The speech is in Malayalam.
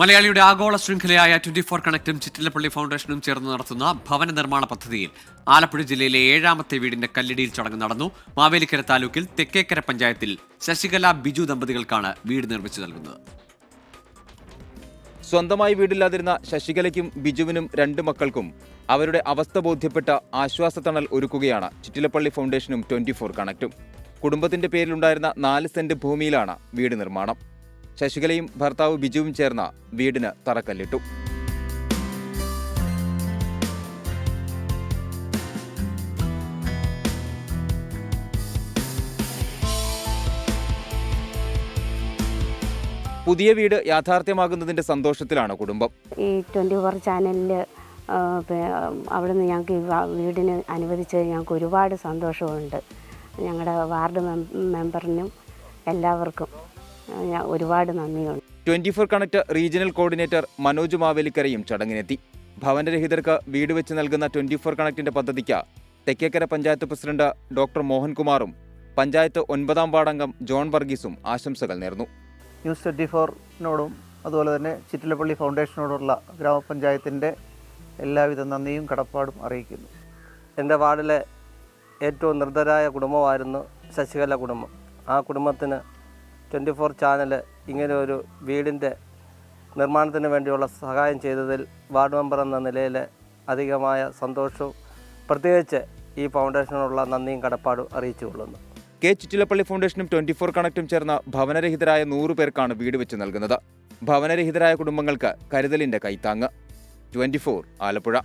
മലയാളിയുടെ ആഗോള ശൃംഖലയായ ട്വന്റി ഫോർ കണക്റ്റും ചിറ്റിലപ്പള്ളി ഫൗണ്ടേഷനും ചേർന്ന് നടത്തുന്ന ഭവന നിർമ്മാണ പദ്ധതിയിൽ ആലപ്പുഴ ജില്ലയിലെ ഏഴാമത്തെ വീടിന്റെ കല്ലിടിയിൽ ചടങ്ങ് നടന്നു. മാവേലിക്കര താലൂക്കിൽ തെക്കേക്കര പഞ്ചായത്തിൽ ശശികല ബിജു ദമ്പതികൾക്കാണ് വീട് നിർമ്മിച്ചു നൽകുന്നത്. സ്വന്തമായി വീടില്ലാതിരുന്ന ശശികലയ്ക്കും ബിജുവിനും രണ്ട് മക്കൾക്കും അവരുടെ അവസ്ഥ ബോധ്യപ്പെട്ട ആശ്വാസത്തണൽ ഒരുക്കുകയാണ് ചിറ്റിലപ്പള്ളി ഫൗണ്ടേഷനും ട്വന്റി ഫോർ കണക്റ്റും. കുടുംബത്തിന്റെ പേരിലുണ്ടായിരുന്ന നാല് സെന്റ് ഭൂമിയിലാണ് വീട് നിർമ്മാണം. ശശികലയും ഭർത്താവ് ബിജുവും ചേർന്ന വീടിന് തറക്കല്ലിട്ടു. പുതിയ വീട് യാഥാർത്ഥ്യമാകുന്നതിന്റെ സന്തോഷത്തിലാണ് കുടുംബം. ഈ ട്വന്റി ഫോർ ചാനലിൽ അവിടെ നിന്ന് ഞങ്ങൾക്ക് വീടിന് അനുവദിച്ചത് ഞങ്ങൾക്ക് ഒരുപാട് സന്തോഷമുണ്ട്. ഞങ്ങളുടെ വാർഡ് മെമ്പറിനും എല്ലാവർക്കും. ഒരുപാട് നന്ദിയുണ്ട്. Twenty four connect regional coordinator Manoj മാവേലിക്കരയും ചടങ്ങിനെത്തി. ഭവനരഹിതർക്ക് വീട് വെച്ച് നൽകുന്ന ട്വന്റി ഫോർ കണക്ടിന്റെ പദ്ധതിക്ക് തെക്കേക്കര പഞ്ചായത്ത് പ്രസിഡന്റ് ഡോക്ടർ മോഹൻകുമാറും പഞ്ചായത്ത് ഒൻപതാം വാർഡംഗം ജോൺ വർഗീസും ആശംസകൾ നേർന്നു. ന്യൂസ് ട്വന്റി ഫോറിനോടും അതുപോലെ തന്നെ ചിറ്റിലപ്പള്ളി ഫൗണ്ടേഷനോടുള്ള ഗ്രാമപഞ്ചായത്തിന്റെ എല്ലാവിധ നന്ദിയും കടപ്പാടും അറിയിക്കുന്നു. എന്റെ വാർഡിലെ ഏറ്റവും നിർദ്ധരായ കുടുംബമായിരുന്നു ശശികല കുടുംബം. ആ കുടുംബത്തിന് ട്വന്റി ഫോർ ചാനൽ ഇങ്ങനെ ഒരു വീടിന്റെ നിർമ്മാണത്തിന് വേണ്ടിയുള്ള സഹായം ചെയ്തതിൽ വാർഡ് മെമ്പർ എന്ന നിലയിൽ അധികമായ സന്തോഷവും പ്രത്യേകിച്ച് ഈ ഫൗണ്ടേഷനോടുള്ള നന്ദിയും കടപ്പാടും അറിയിച്ചു കൊള്ളുന്നു. കെ ചിറ്റിലപ്പള്ളി ഫൗണ്ടേഷനും ട്വന്റി ഫോർ കണക്റ്റും ചേർന്ന ഭവനരഹിതരായ നൂറ് പേർക്കാണ് വീട് വെച്ച് നൽകുന്നത്. ഭവനരഹിതരായ കുടുംബങ്ങൾക്ക് കരുതലിന്റെ കൈത്താങ്ങ്. ട്വന്റി ആലപ്പുഴ.